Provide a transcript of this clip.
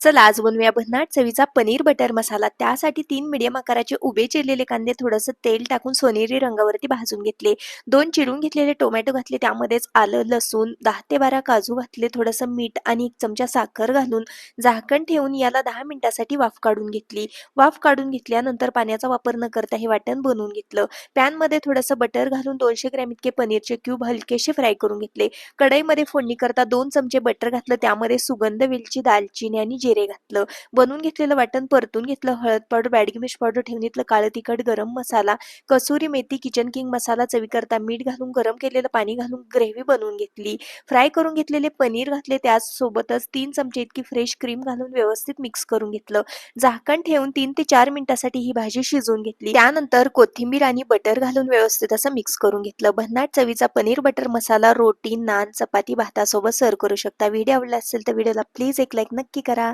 चला आज बनवूया भन्नाट चवीचा पनीर बटर मसाला. त्यासाठी तीन मिडियम आकाराचे उभे चिरलेले कांदे थोडंसं तेल टाकून सोनेरी रंगावरती भाजून घेतले. दोन चिरून घेतलेले टोमॅटो घातले त्यामध्येच आलं लसूण दहा ते बारा काजू घातले थोडंसं मीठ आणि एक चमचा साखर घालून झाकण ठेवून याला दहा मिनिटासाठी वाफ काढून घेतली. वाफ काढून घेतल्यानंतर पाण्याचा वापर न करता हे वाटण बनवून घेतलं. पॅनमध्ये थोडंसं बटर घालून दोनशे ग्रॅम इतके पनीरचे क्यूब हलकेसे फ्राय करून घेतले. कढईमध्ये फोडणी करता दोन चमचे बटर घातलं त्यामध्ये सुगंध वेलची दालचिनी आणि जिरे घातलं बनवून घेतलेलं वाटण परतून घेतलं हळद पावडर बॅडगी मिर्च पावडर ठेवून घेतलं काळं तिखट गरम मसाला कसुरी मेथी किचन किंग मसाला चवीकरता मीठ घालून गरम केलेलं पाणी घालून ग्रेव्ही बनवून घेतली. फ्राय करून घेतलेले पनीर घातले त्याचसोबतच तीन चमचे इतकी फ्रेश क्रीम घालून व्यवस्थित मिक्स करून घेतलं. झाकण ठेवून तीन ते चार मिनिटासाठी ही भाजी शिजवून घेतली. त्यानंतर कोथिंबीर आणि बटर घालून व्यवस्थित असं मिक्स करून घेतलं. भन्नाट चवीचा पनीर बटर मसाला रोटी नान चपाती भातासोबत सर्व करू शकता. व्हिडिओ आवडला असेल तर व्हिडिओला प्लीज एक लाईक नक्की करा.